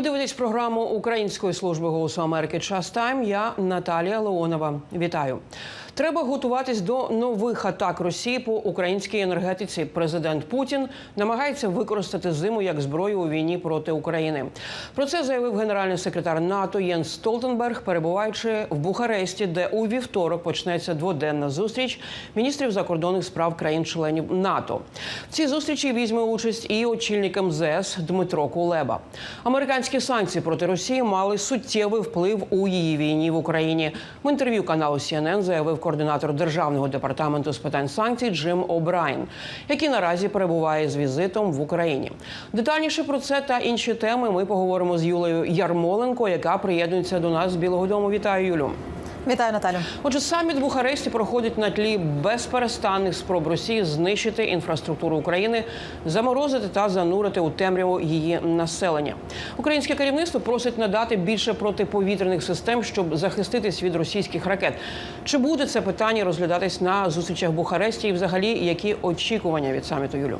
Ви дивитесь програму Української служби голосу Америки Час Тайм. Я Наталія Леонова. Вітаю. Треба готуватись до нових атак Росії по українській енергетиці. Президент Путін намагається використати зиму як зброю у війні проти України. Про це заявив генеральний секретар НАТО Єнс Столтенберг, перебуваючи в Бухаресті, де у вівторок почнеться дводенна зустріч міністрів закордонних справ країн-членів НАТО. В цій зустрічі візьме участь і очільник МЗС Дмитро Кулеба. Американські санкції проти Росії мали суттєвий вплив у її війні в Україні. В інтерв'ю каналу CNN заявив координатор державного департаменту з питань санкцій Джим О'Брайен, який наразі перебуває з візитом в Україні. Детальніше про це та інші теми ми поговоримо з Юлею Ярмоленко, яка приєднується до нас з Білого Дому. Вітаю, Юлю. Вітаю, Наталю. Отже, саміт в Бухаресті проходить на тлі безперестанних спроб Росії знищити інфраструктуру України, заморозити та занурити у темряву її населення. Українське керівництво просить надати більше протиповітряних систем, щоб захиститись від російських ракет. Чи буде це питання розглядатись на зустрічах в Бухаресті? І взагалі які очікування від саміту Юлю?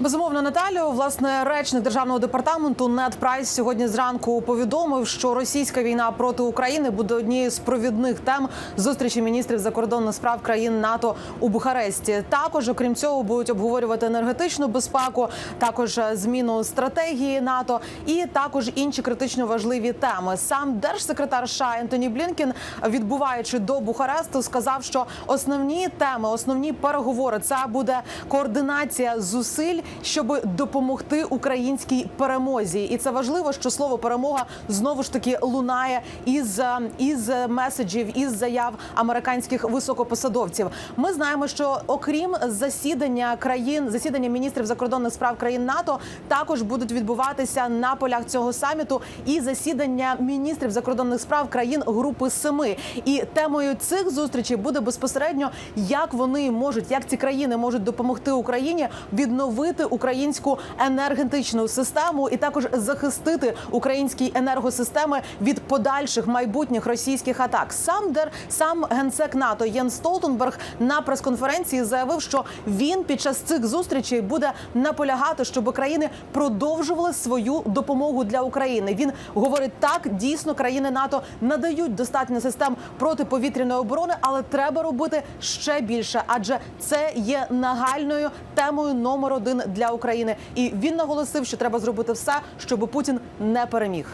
Безумовно, Наталю, власне, речник державного департаменту Нед Прайс сьогодні зранку повідомив, що російська війна проти України буде однією з провідних тем зустрічі міністрів закордонних справ країн НАТО у Бухаресті. Також, окрім цього, будуть обговорювати енергетичну безпеку, також зміну стратегії НАТО і також інші критично важливі теми. Сам держсекретар США Ентоні Блінкін, відбуваючи до Бухаресту, сказав, що основні теми, основні переговори це буде координація зусиль щоб допомогти українській перемозі, і це важливо, що слово перемога знову ж таки лунає із, із меседжів, із заяв американських високопосадовців. Ми знаємо, що окрім засідання країн, засідання міністрів закордонних справ країн НАТО, також будуть відбуватися на полях цього саміту і засідання міністрів закордонних справ країн Групи Семи. І темою цих зустрічей буде безпосередньо, як вони можуть, як ці країни можуть допомогти Україні відновити українську енергетичну систему і також захистити українські енергосистеми від подальших майбутніх російських атак. Сам дер сам генсек НАТО Єн Столтенберг на прес-конференції заявив, що він під час цих зустрічей буде наполягати, щоб країни продовжували свою допомогу для України. Він говорить так: дійсно країни НАТО надають достатньо систем протиповітряної оборони, але треба робити ще більше, адже це є нагальною темою номер один для України. І він наголосив, що треба зробити все, щоб Путін не переміг.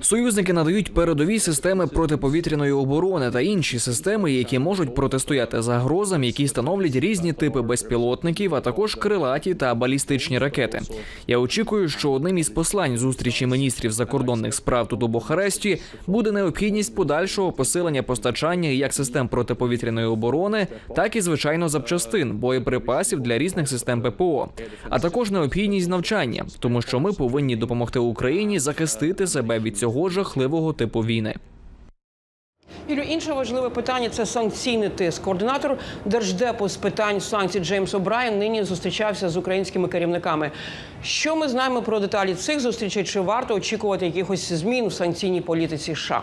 Союзники надають передові системи протиповітряної оборони та інші системи, які можуть протистояти загрозам, які становлять різні типи безпілотників, а також крилаті та балістичні ракети. Я очікую, що одним із послань зустрічі міністрів закордонних справ тут у Бухаресті буде необхідність подальшого посилення постачання як систем протиповітряної оборони, так і звичайно запчастин, боєприпасів для різних систем ППО, а також необхідність навчання, тому що ми повинні допомогти Україні захистити себе від цього жахливого типу війни. Юлю, інше важливе питання це санкційний тиск. Координатор держдепу з питань санкцій Джеймс О'Брайен нині зустрічався з українськими керівниками. Що ми знаємо про деталі цих зустрічей? Чи варто очікувати якихось змін в санкційній політиці США?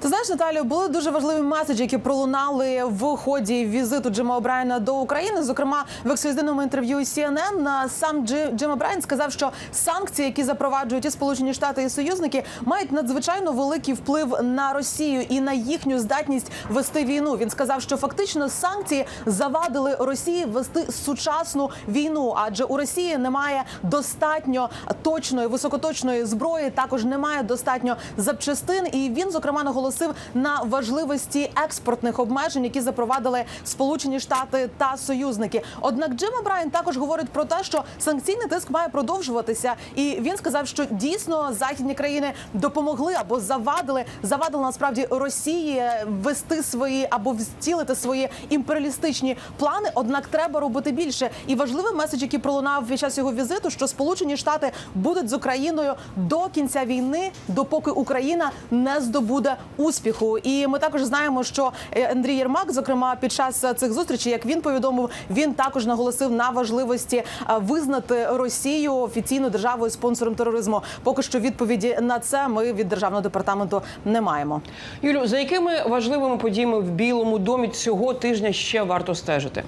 Ти знаєш, Наталію, були дуже важливі меседжі, які пролунали в ході візиту Джима Обрайена до України. Зокрема, в ексклюзивному інтерв'ю CNN сам Джи, Джим Обрайен сказав, що санкції, які запроваджують і Сполучені Штати і союзники, мають надзвичайно великий вплив на Росію і на їхню здатність вести війну. Він сказав, що фактично санкції завадили Росії вести сучасну війну, адже у Росії немає достатньо точної високоточної зброї, також немає достатньо запчастин. І він зокрема наголосив на важливості експортних обмежень, які запровадили Сполучені Штати та союзники. Однак Джим Брайан також говорить про те, що санкційний тиск має продовжуватися, і він сказав, що дійсно західні країни допомогли або завадили завадили насправді Росії вести свої або втілити свої імперіалістичні плани. Однак треба робити більше. І важливий меседж, який пролунав під час його візиту, що Сполучені Штати будуть з Україною до кінця війни, допоки Україна не здобуде успіху. І ми також знаємо, що е, Андрій Єрмак, зокрема, під час цих зустрічей, як він повідомив, він також наголосив на важливості е, визнати Росію офіційно державою спонсором тероризму. Поки що відповіді на це ми від державного департаменту не маємо. Юлю, за якими важливими подіями в Білому домі цього тижня ще варто стежити?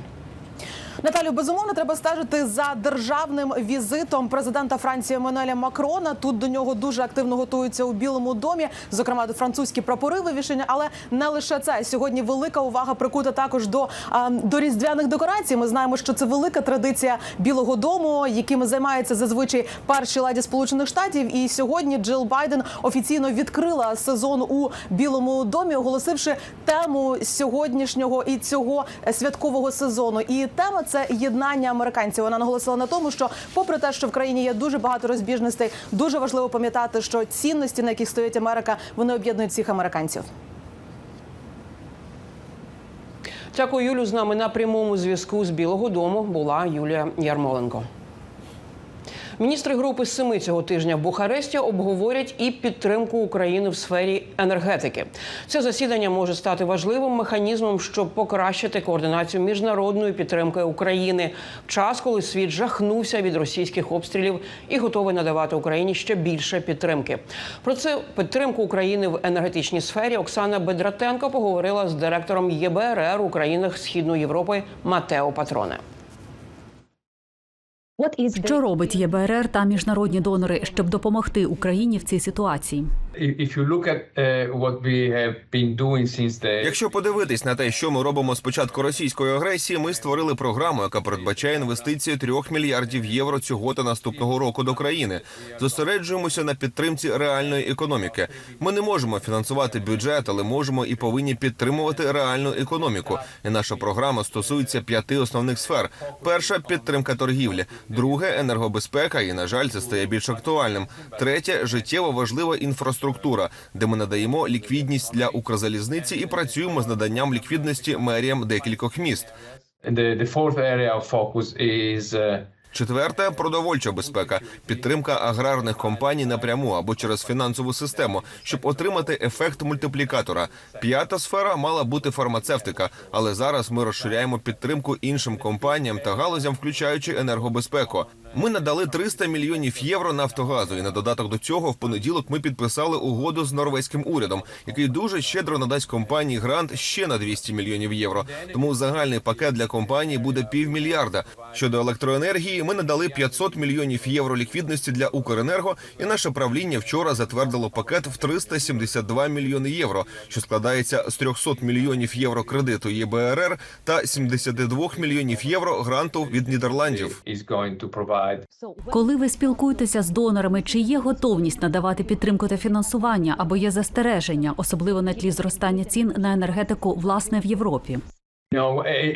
Наталю, безумовно, треба стежити за державним візитом президента Франції Еммануеля Макрона. Тут до нього дуже активно готуються у Білому домі, зокрема до французькі прапори вивішення. Але не лише це сьогодні велика увага прикута також до, до різдвяних декорацій. Ми знаємо, що це велика традиція Білого Дому, якими займається зазвичай перші ладі Сполучених Штатів. І сьогодні Джил Байден офіційно відкрила сезон у Білому домі, оголосивши тему сьогоднішнього і цього святкового сезону. І тема це єднання американців. Вона наголосила на тому, що, попри те, що в країні є дуже багато розбіжностей, дуже важливо пам'ятати, що цінності, на яких стоїть Америка, вони об'єднують всіх американців. Дякую, Юлю. З нами на прямому зв'язку з Білого Дому була Юлія Ярмоленко. Міністри групи семи цього тижня в Бухаресті обговорять і підтримку України в сфері енергетики. Це засідання може стати важливим механізмом, щоб покращити координацію міжнародної підтримки України в час, коли світ жахнувся від російських обстрілів і готовий надавати Україні ще більше підтримки. Про це підтримку України в енергетичній сфері Оксана Бедратенко поговорила з директором ЄБРР у країнах Східної Європи Матео Патроне. Що робить ЄБРР та міжнародні донори, щоб допомогти Україні в цій ситуації? Uh, Якщо подивитись на те, що ми робимо з початку російської агресії, ми створили програму, яка передбачає інвестиції трьох мільярдів євро цього та наступного року до країни. Зосереджуємося на підтримці реальної економіки. Ми не можемо фінансувати бюджет, але можемо і повинні підтримувати реальну економіку. І наша програма стосується п'яти основних сфер: перша підтримка торгівлі, друге енергобезпека, і на жаль, це стає більш актуальним. Третє життєво важлива інфраструктура, де ми надаємо ліквідність для Укрзалізниці і працюємо з наданням ліквідності меріям декількох міст. uh, Четверте продовольча безпека, підтримка аграрних компаній напряму або через фінансову систему, щоб отримати ефект мультиплікатора. П'ята сфера мала бути фармацевтика, але зараз ми розширяємо підтримку іншим компаніям та галузям, включаючи енергобезпеку. Ми надали 300 мільйонів євро Нафтогазу, і на додаток до цього в понеділок ми підписали угоду з норвезьким урядом, який дуже щедро надасть компанії грант ще на 200 мільйонів євро. Тому загальний пакет для компанії буде півмільярда. Щодо електроенергії, ми надали 500 мільйонів євро ліквідності для Укренерго, і наше правління вчора затвердило пакет в 372 мільйони євро, що складається з 300 мільйонів євро кредиту ЄБРР та 72 мільйонів євро гранту від Нідерландів. Коли ви спілкуєтеся з донорами, чи є готовність надавати підтримку та фінансування або є застереження, особливо на тлі зростання цін на енергетику власне в Європі? E-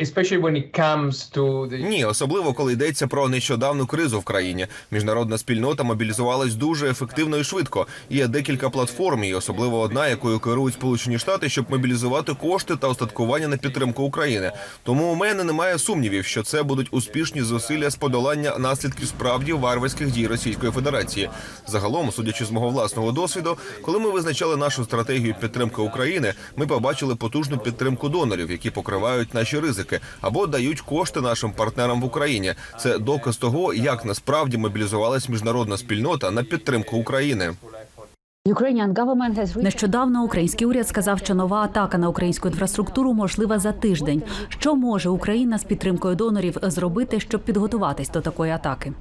Ні, особливо коли йдеться про нещодавну кризу в країні. Міжнародна спільнота мобілізувалась дуже ефективно і швидко. Є декілька платформ, і особливо одна, якою керують Сполучені Штати, щоб мобілізувати кошти та остаткування на підтримку України. Тому у мене немає сумнівів, що це будуть успішні зусилля з подолання наслідків справді варварських дій Російської Федерації. Загалом, судячи з мого власного досвіду, коли ми визначали нашу стратегію підтримки України, ми побачили потужну підтримку донорів, які покривають наші ризики або дають кошти нашим партнерам в Україні. Це доказ того, як насправді мобілізувалась міжнародна спільнота на підтримку України. Нещодавно український уряд сказав, що нова атака на українську інфраструктуру можлива за тиждень. Що може Україна з підтримкою донорів зробити, щоб підготуватись до такої атаки?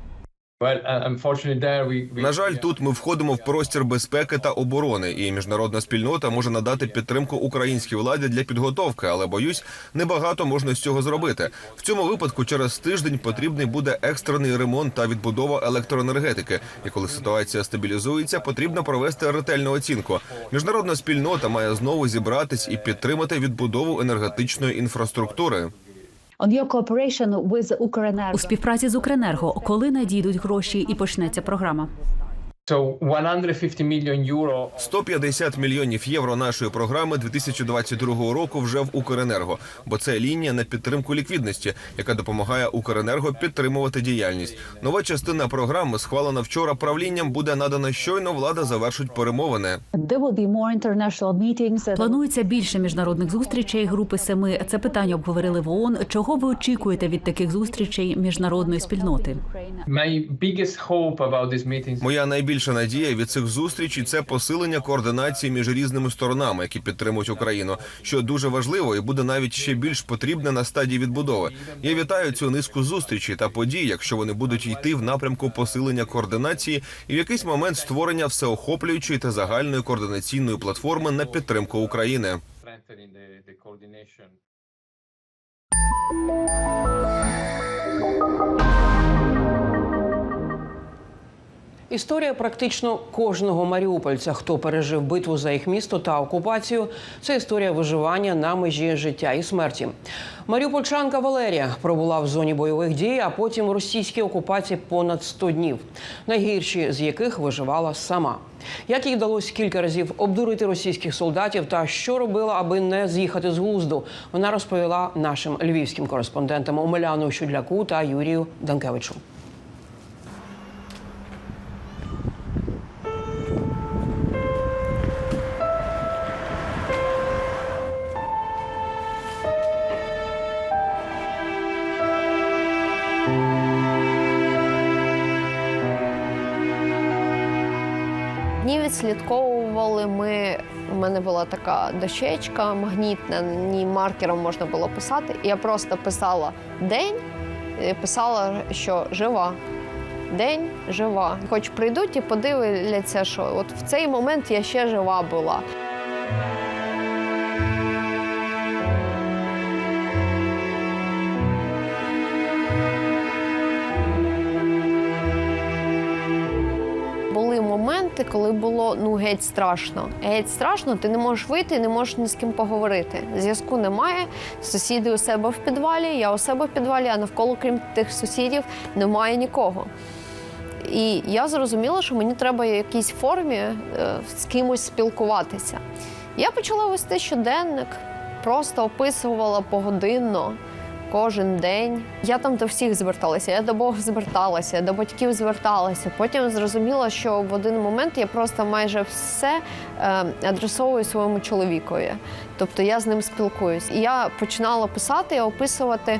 На жаль, тут ми входимо в простір безпеки та оборони, і міжнародна спільнота може надати підтримку українській владі для підготовки, але боюсь, небагато можна з цього зробити. В цьому випадку через тиждень потрібний буде екстрений ремонт та відбудова електроенергетики. І коли ситуація стабілізується, потрібно провести ретельну оцінку. Міжнародна спільнота має знову зібратись і підтримати відбудову енергетичної інфраструктури. У співпраці з Укренерго, коли надійдуть гроші і почнеться програма? So 150 million euro 150 мільйонів євро нашої програми 2022 року вже в Укренерго, бо це лінія на підтримку ліквідності, яка допомагає Укренерго підтримувати діяльність. Нова частина програми, схвалена вчора правлінням, буде надана щойно. Влада завершить перемовини. There will be more international meetings. Планується більше міжнародних зустрічей групи семи. Це питання обговорили в ООН. Чого ви очікуєте від таких зустрічей міжнародної спільноти? My biggest найбільша надія від цих зустрічей це посилення координації між різними сторонами, які підтримують Україну, що дуже важливо і буде навіть ще більш потрібне на стадії відбудови. Я вітаю цю низку зустрічей та подій, якщо вони будуть йти в напрямку посилення координації і в якийсь момент створення всеохоплюючої та загальної координаційної платформи на підтримку України. coordination. Історія практично кожного маріупольця, хто пережив битву за їх місто та окупацію. Це історія виживання на межі життя і смерті. Маріупольчанка Валерія пробула в зоні бойових дій, а потім у російській окупації понад 100 днів, найгірші з яких виживала сама. Як їй вдалося кілька разів обдурити російських солдатів та що робила, аби не з'їхати з глузду, вона розповіла нашим львівським кореспондентам Омеляну Щудляку та Юрію Данкевичу. Відслідковували ми. У мене була така дощечка магнітна, ні маркером можна було писати. Я просто писала день, і писала, що жива. День жива. Хоч прийдуть і подивляться, що от в цей момент я ще жива була. Ну геть страшно. Геть страшно, ти не можеш вийти, не можеш ні з ким поговорити. Зв'язку немає. Сусіди у себе в підвалі, я у себе в підвалі, а навколо, крім тих сусідів, немає нікого. І я зрозуміла, що мені треба в якійсь формі е, з кимось спілкуватися. Я почала вести щоденник, просто описувала погодинно кожен день. Я там до всіх зверталася, я до Бога зверталася, до батьків зверталася. Потім зрозуміла, що в один момент я просто майже все е, адресовую своєму чоловікові. Тобто я з ним спілкуюсь. І я починала писати і описувати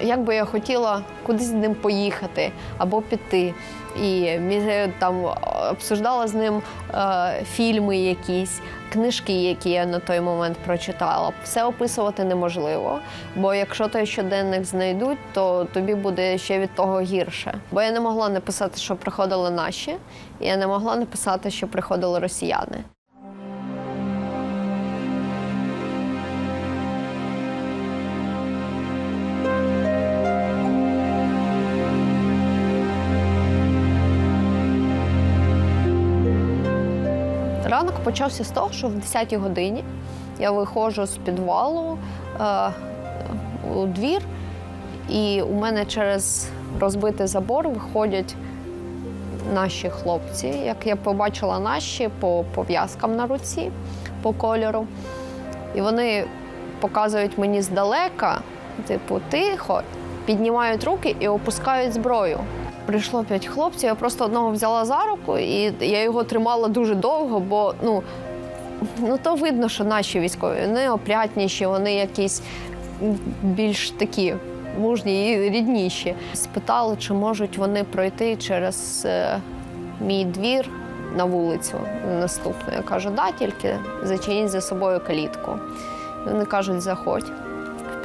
як би я хотіла кудись з ним поїхати або піти. І ми там обсуждала з ним е, фільми якісь, книжки, які я на той момент прочитала. Все описувати неможливо, бо якщо той щоденник знайдуть, то тобі буде ще від того гірше. Бо я не могла написати, що приходили наші, і я не могла написати, що приходили росіяни. Ранок почався з того, що в 10-й годині я виходжу з підвалу е, у двір, і у мене через розбитий забор виходять наші хлопці. Як я побачила наші по пов'язкам на руці, по кольору. І вони показують мені здалека, типу, тихо, піднімають руки і опускають зброю. Прийшло п'ять хлопців, я просто одного взяла за руку, і я його тримала дуже довго, бо ну, ну то видно, що наші військові вони опрятніші, вони якісь більш такі мужні і рідніші. Спитали, чи можуть вони пройти через е, мій двір на вулицю наступну. Я кажу, да, тільки зачиніть за собою калітку. Вони кажуть, заходь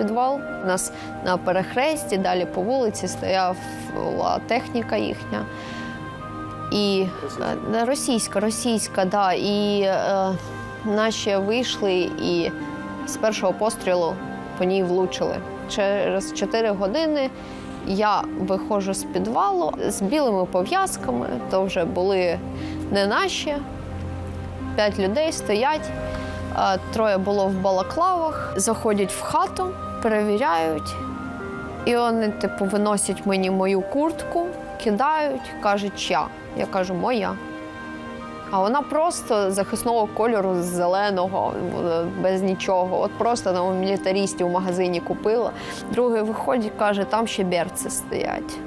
підвал. У нас на перехресті, далі по вулиці стояла техніка їхня. І е, російська, російська, да. І е, наші вийшли і з першого пострілу по ній влучили. Через 4 години я виходжу з підвалу з білими пов'язками, то вже були не наші. П'ять людей стоять. Е, Троє було в балаклавах, заходять в хату, перевіряють. І вони, типу, виносять мені мою куртку, кидають, кажуть, я. Я кажу, моя. А вона просто захисного кольору зеленого, без нічого. От просто на мілітарісті в магазині купила. Другий виходить, каже, там ще берці стоять.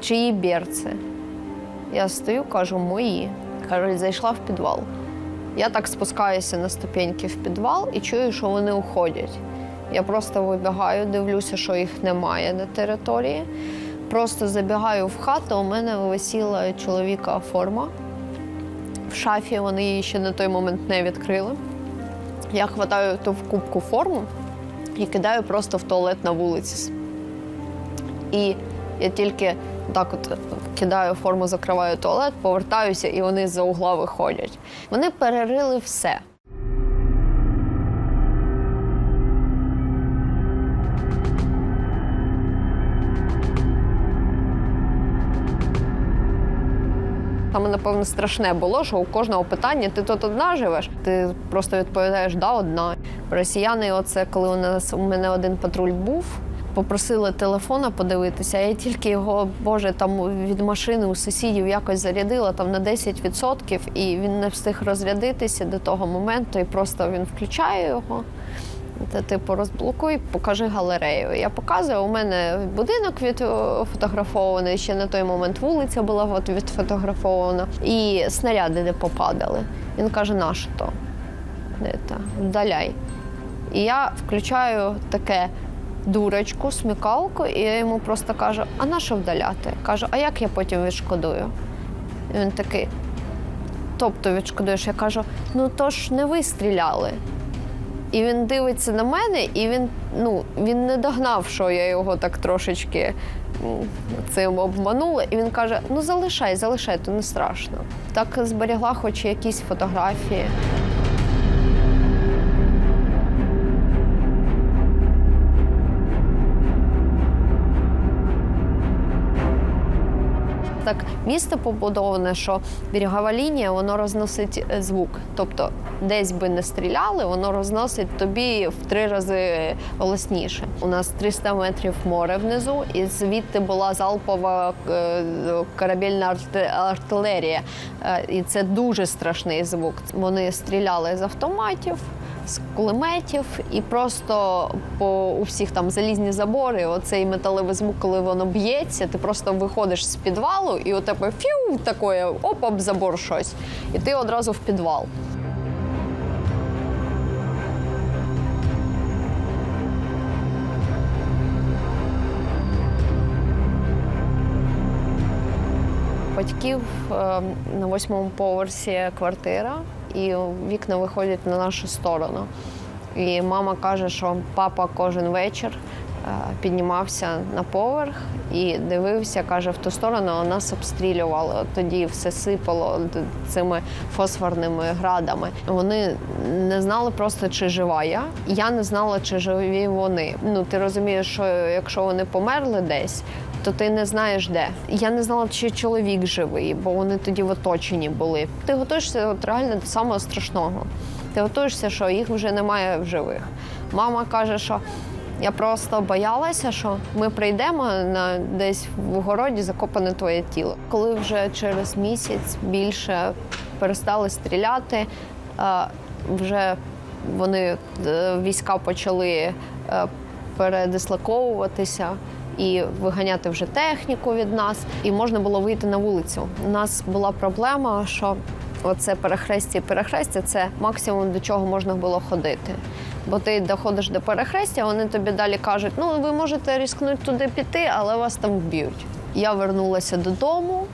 Чиї берці? Я стою, кажу, мої. Кажуть, зайшла в підвал. Я так спускаюся на ступеньки в підвал і чую, що вони уходять. Я просто вибігаю, дивлюся, що їх немає на території. Просто забігаю в хату, у мене висіла чоловіка форма. В шафі вони її ще на той момент не відкрили. Я хватаю ту в кубку форму і кидаю просто в туалет на вулиці. І я тільки так от кидаю форму, закриваю туалет, повертаюся, і вони за угла виходять. Вони перерили все. Саме, напевно, страшне було, що у кожного питання ти тут одна живеш. Ти просто відповідаєш да, одна. Росіяни, оце коли у нас у мене один патруль був. Попросили телефона подивитися, я тільки його, боже, там від машини у сусідів якось зарядила там на 10%, і він не встиг розрядитися до того моменту, і просто він включає його. Та, типу, розблокуй, покажи галерею. Я показую, у мене будинок відфотографований, ще на той момент вулиця була от відфотографована, і снаряди не попадали. Він каже, на то? Вдаляй. І я включаю таке дурочку, смікалку, і я йому просто кажу, а на що вдаляти? Кажу, а як я потім відшкодую? І він такий. Тобто відшкодуєш, я кажу, ну то ж не ви стріляли. І він дивиться на мене, і він ну він не догнав, що я його так трошечки цим обманула. І він каже: Ну залишай, залишай, то не страшно. Так зберігла хоч якісь фотографії. Так, місто побудоване, що берегова лінія воно розносить е, звук. Тобто, десь би не стріляли, воно розносить тобі в три рази голосніше. У нас 300 метрів море внизу, і звідти була залпова е, корабельна артилерія. Е, І це дуже страшний звук. Вони стріляли з автоматів. З кулеметів і просто по у всіх там залізні забори. Оцей металевий звук, коли воно б'ється, ти просто виходиш з підвалу, і у тебе фіу такое, оп, об забор щось, і ти одразу в підвал. Батьків е, на восьмому поверсі квартира, і вікна виходять на нашу сторону. І мама каже, що папа кожен вечір е, піднімався на поверх і дивився, каже, в ту сторону а нас обстрілювали. Тоді все сипало цими фосфорними градами. Вони не знали просто, чи жива я. Я не знала, чи живі вони. Ну ти розумієш, що якщо вони померли десь. То ти не знаєш де. Я не знала, чи чоловік живий, бо вони тоді в оточенні були. Ти готуєшся от реально до самого страшного. Ти готуєшся, що їх вже немає в живих. Мама каже, що я просто боялася, що ми прийдемо на десь в городі закопане твоє тіло. Коли вже через місяць більше перестали стріляти, вже вони е, війська почали е, передислоковуватися і виганяти вже техніку від нас, і можна було вийти на вулицю. У нас була проблема, що оце перехрестя і перехрестя це максимум до чого можна було ходити. Бо ти доходиш до перехрестя, вони тобі далі кажуть, ну ви можете ризикнути туди піти, але вас там вб'ють. Я вернулася додому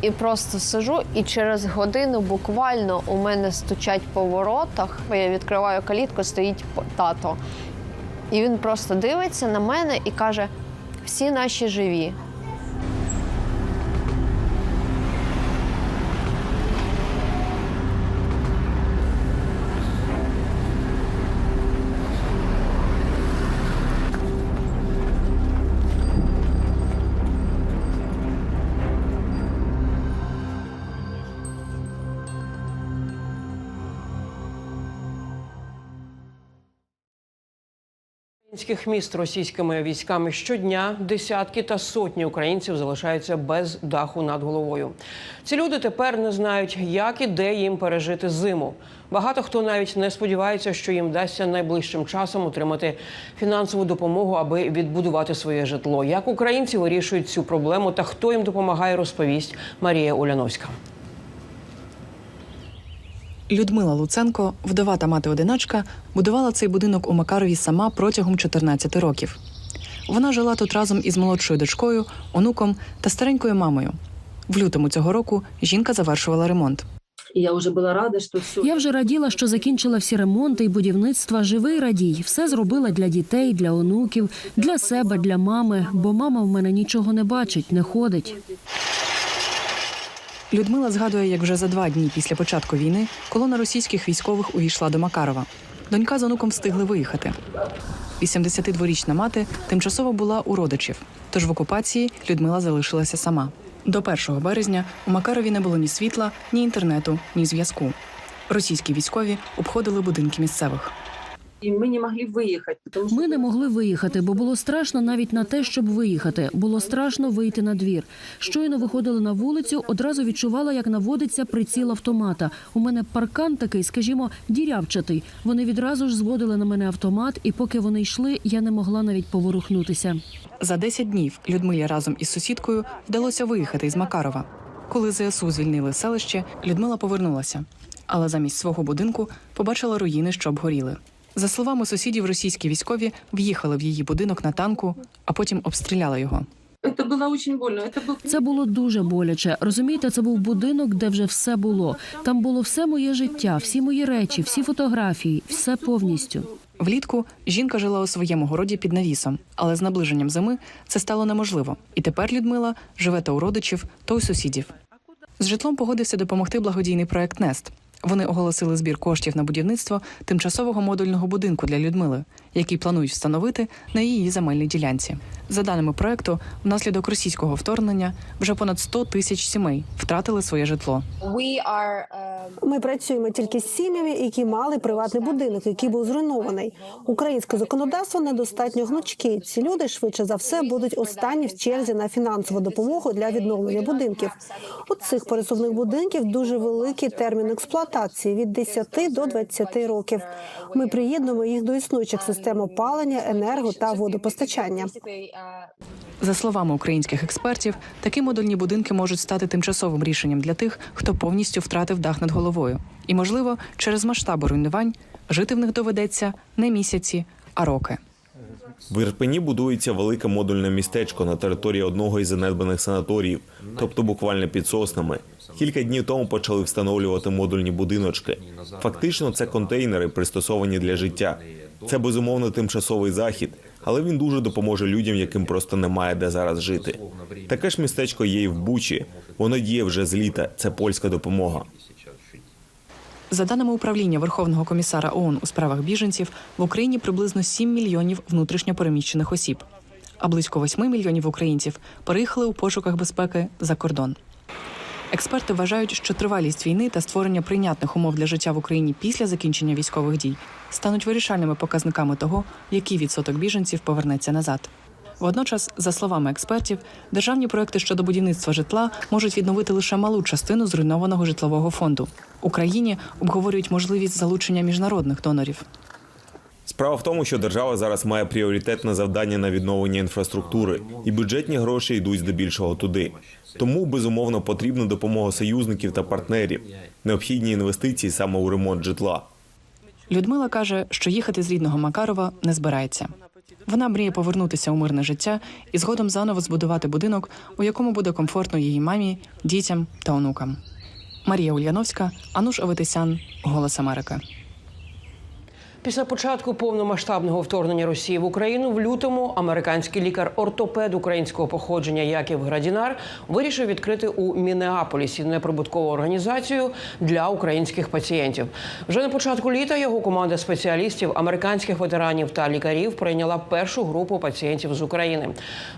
і просто сижу, і через годину буквально у мене стучать по воротах. Я відкриваю калітку, стоїть тато. І він просто дивиться на мене і каже: всі наші живі. Українських міст російськими військами щодня десятки та сотні українців залишаються без даху над головою. Ці люди тепер не знають, як і де їм пережити зиму. Багато хто навіть не сподівається, що їм вдасться найближчим часом отримати фінансову допомогу, аби відбудувати своє житло. Як українці вирішують цю проблему та хто їм допомагає, розповість Марія Уляновська. Людмила Луценко, вдова та мати-одиначка, будувала цей будинок у Макарові сама протягом 14 років. Вона жила тут разом із молодшою дочкою, онуком та старенькою мамою. В лютому цього року жінка завершувала ремонт. Я вже була рада, що все. Я вже раділа, що закінчила всі ремонти і будівництва. Живий радій. Все зробила для дітей, для онуків, для себе, для мами. Бо мама в мене нічого не бачить, не ходить. Людмила згадує, як вже за два дні після початку війни колона російських військових увійшла до Макарова. Донька з онуком встигли виїхати. 82-річна мати тимчасово була у родичів, тож в окупації Людмила залишилася сама. До 1 березня у Макарові не було ні світла, ні інтернету, ні зв'язку. Російські військові обходили будинки місцевих. І ми не могли виїхати, тому що Ми не могли виїхати, бо було страшно навіть на те, щоб виїхати. Було страшно вийти на двір. Щойно виходили на вулицю, одразу відчувала, як наводиться приціл автомата. У мене паркан такий, скажімо, дірявчатий. Вони відразу ж зводили на мене автомат, і поки вони йшли, я не могла навіть поворухнутися. За 10 днів Людмилі разом із сусідкою вдалося виїхати із Макарова. Коли ЗСУ звільнили селище, Людмила повернулася, але замість свого будинку побачила руїни, що обгоріли. За словами сусідів, російські військові в'їхали в її будинок на танку, а потім обстріляли його. це було дуже больно. Це було дуже боляче. Розумієте, це був будинок, де вже все було. Там було все моє життя, всі мої речі, всі фотографії, все повністю. Влітку жінка жила у своєму городі під навісом, але з наближенням зими це стало неможливо. І тепер Людмила живе то у родичів, то у сусідів. З житлом погодився допомогти благодійний проект Нест. Вони оголосили збір коштів на будівництво тимчасового модульного будинку для Людмили, який планують встановити на її земельній ділянці. За даними проекту, внаслідок російського вторгнення вже понад 100 тисяч сімей втратили своє житло. Ми працюємо тільки з сім'ями, які мали приватний будинок, який був зруйнований. Українське законодавство недостатньо гнучке. Ці люди швидше за все будуть останні в черзі на фінансову допомогу для відновлення будинків. У цих пересувних будинків дуже великий термін експлуатації від 10 до 20 років. Ми приєднуємо їх до існуючих систем опалення, енерго та водопостачання. За словами українських експертів, такі модульні будинки можуть стати тимчасовим рішенням для тих, хто повністю втратив дах над головою. І, можливо, через масштаби руйнувань жити в них доведеться не місяці, а роки. В Ірпені будується велике модульне містечко на території одного із занедбаних санаторіїв, тобто буквально під соснами. Кілька днів тому почали встановлювати модульні будиночки. Фактично, це контейнери, пристосовані для життя. Це безумовно тимчасовий захід, але він дуже допоможе людям, яким просто немає де зараз жити. Таке ж містечко є і в Бучі. Воно діє вже з літа. Це польська допомога. За даними управління Верховного комісара ООН у справах біженців, в Україні приблизно 7 мільйонів внутрішньо переміщених осіб, а близько 8 мільйонів українців переїхали у пошуках безпеки за кордон. Експерти вважають, що тривалість війни та створення прийнятних умов для життя в Україні після закінчення військових дій стануть вирішальними показниками того, який відсоток біженців повернеться назад. Водночас, за словами експертів, державні проекти щодо будівництва житла можуть відновити лише малу частину зруйнованого житлового фонду. Україні обговорюють можливість залучення міжнародних донорів. Справа в тому, що держава зараз має пріоритетне завдання на відновлення інфраструктури, і бюджетні гроші йдуть здебільшого туди. Тому безумовно потрібна допомога союзників та партнерів, необхідні інвестиції саме у ремонт житла. Людмила каже, що їхати з рідного Макарова не збирається. Вона мріє повернутися у мирне життя і згодом заново збудувати будинок, у якому буде комфортно її мамі, дітям та онукам. Марія Ульяновська, Ануш Аветисян, Голос Америки. Після початку повномасштабного вторгнення Росії в Україну в лютому американський лікар-ортопед українського походження Яків Градінар вирішив відкрити у Мінеаполісі неприбуткову організацію для українських пацієнтів. Вже на початку літа його команда спеціалістів, американських ветеранів та лікарів прийняла першу групу пацієнтів з України.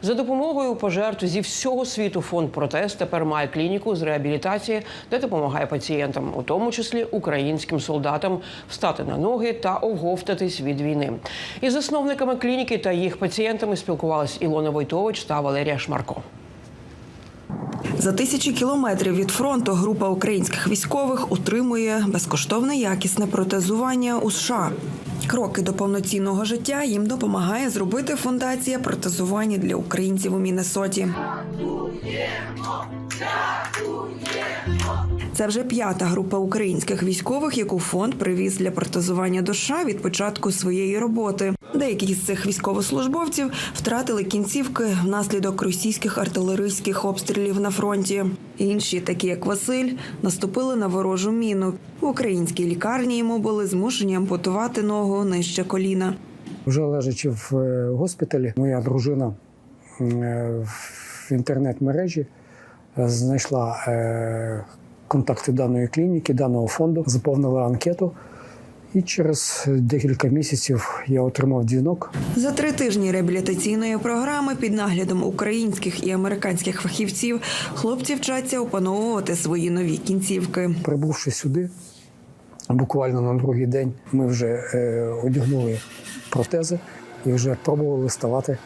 За допомогою пожертв зі всього світу фонд протест тепер має клініку з реабілітації, де допомагає пацієнтам, у тому числі українським солдатам, встати на ноги та оговтатись від війни. Із засновниками клініки та їх пацієнтами спілкувалась Ілона Войтович та Валерія Шмарко. За тисячі кілометрів від фронту група українських військових утримує безкоштовне якісне протезування у США. Кроки до повноцінного життя їм допомагає зробити фундація протезування для українців у Міннесоті. Це вже п'ята група українських військових, яку фонд привіз для протезування до США від початку своєї роботи. Деякі з цих військовослужбовців втратили кінцівки внаслідок російських артилерійських обстрілів на фронті. Інші, такі як Василь, наступили на ворожу міну. В українській лікарні йому були змушені ампутувати ногу нижче коліна. Вже лежачи в е, госпіталі, моя дружина е, в інтернет-мережі е, знайшла контакти даної клініки, даного фонду, заповнила анкету. І через декілька місяців я отримав дзвінок. За три тижні реабілітаційної програми під наглядом українських і американських фахівців хлопці вчаться опановувати свої нові кінцівки. Прибувши сюди, буквально на другий день ми вже е, одягнули протези і вже пробували ставати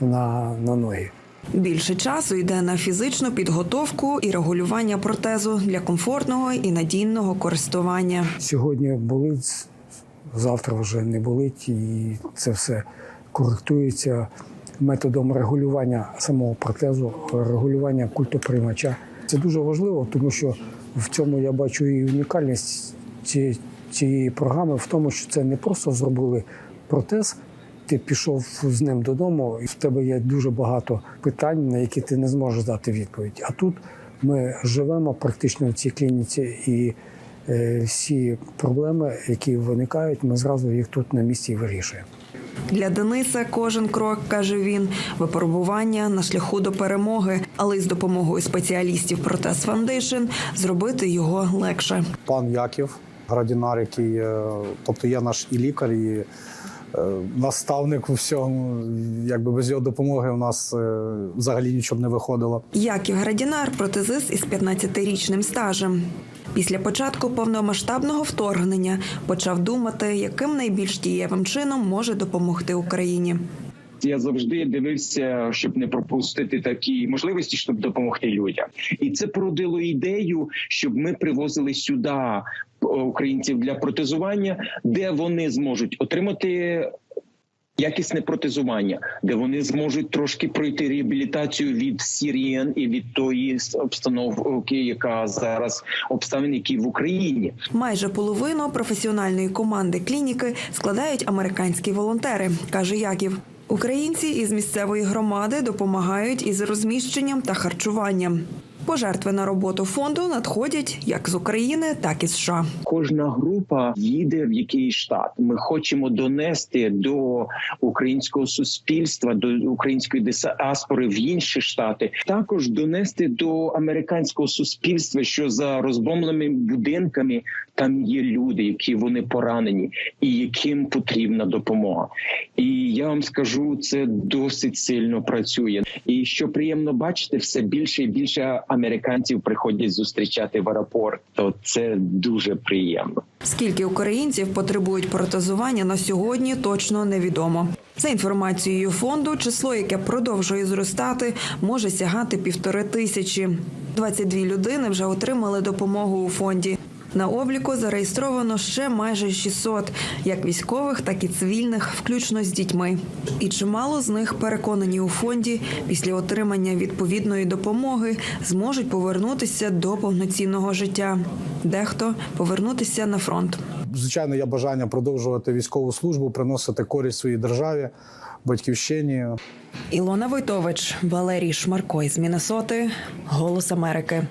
на, на ноги. Більше часу йде на фізичну підготовку і регулювання протезу для комфортного і надійного користування. Сьогодні болить, завтра вже не болить, і це все коректується методом регулювання самого протезу, регулювання культоприймача. Це дуже важливо, тому що в цьому я бачу і унікальність цієї програми в тому, що це не просто зробили протез. Ти пішов з ним додому, і в тебе є дуже багато питань, на які ти не зможеш дати відповідь. А тут ми живемо практично в цій клініці, і е, всі проблеми, які виникають, ми зразу їх тут на місці вирішуємо. Для Дениса кожен крок, каже він, випробування на шляху до перемоги, але й з допомогою спеціалістів Протез Foundation зробити його легше. пан Яків Градінар, який, е, тобто є наш і лікар, і наставник у всьому. Якби без його допомоги у нас е, взагалі нічого не виходило. Яків Градінар протезист із 15-річним стажем. Після початку повномасштабного вторгнення почав думати, яким найбільш дієвим чином може допомогти Україні. Я завжди дивився, щоб не пропустити такі можливості, щоб допомогти людям, і це породило ідею, щоб ми привозили сюди е, українців для протезування, де вони зможуть отримати. Якісне протезування, де вони зможуть трошки пройти реабілітацію від сірієн і від тої обстановки, яка зараз обставин, які в Україні. Майже половину професіональної команди клініки складають американські волонтери, каже Яків. Українці із місцевої громади допомагають із розміщенням та харчуванням. Пожертви на роботу фонду надходять як з України, так і з США. Кожна група їде в якийсь штат. Ми хочемо донести до українського суспільства, до української діаспори в інші штати. Також донести до американського суспільства, що за розбомленими будинками там є люди, які вони поранені, і яким потрібна допомога. І я вам скажу, це досить сильно працює. І що приємно бачити, все більше і більше американців приходять зустрічати в аеропорт. То це дуже приємно. Скільки українців потребують протезування на сьогодні, точно невідомо. За інформацією фонду, число, яке продовжує зростати, може сягати півтори тисячі. 22 людини вже отримали допомогу у фонді. На обліку зареєстровано ще майже 600, як військових, так і цивільних, включно з дітьми. І чимало з них переконані у фонді після отримання відповідної допомоги зможуть повернутися до повноцінного життя. Дехто повернутися на фронт. Звичайно, є бажання продовжувати військову службу, приносити користь своїй державі, батьківщині. Ілона Войтович, Валерій Шмарко із Міннесоти, Голос Америки.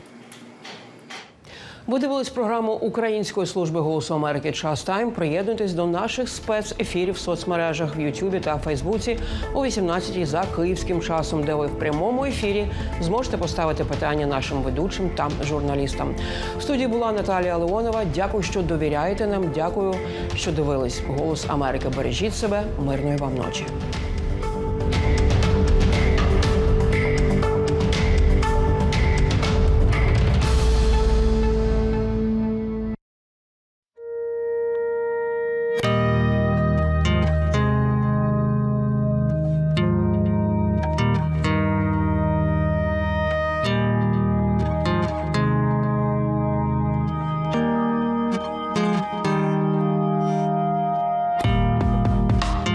Ви дивились програму Української служби голосу Америки Час Тайм. Приєднуйтесь до наших спецефірів в соцмережах в Ютубі та Фейсбуці о 18 за київським часом, де ви в прямому ефірі зможете поставити питання нашим ведучим та журналістам. В студії була Наталія Леонова. Дякую, що довіряєте нам. Дякую, що дивились. Голос Америки. Бережіть себе. Мирної вам ночі.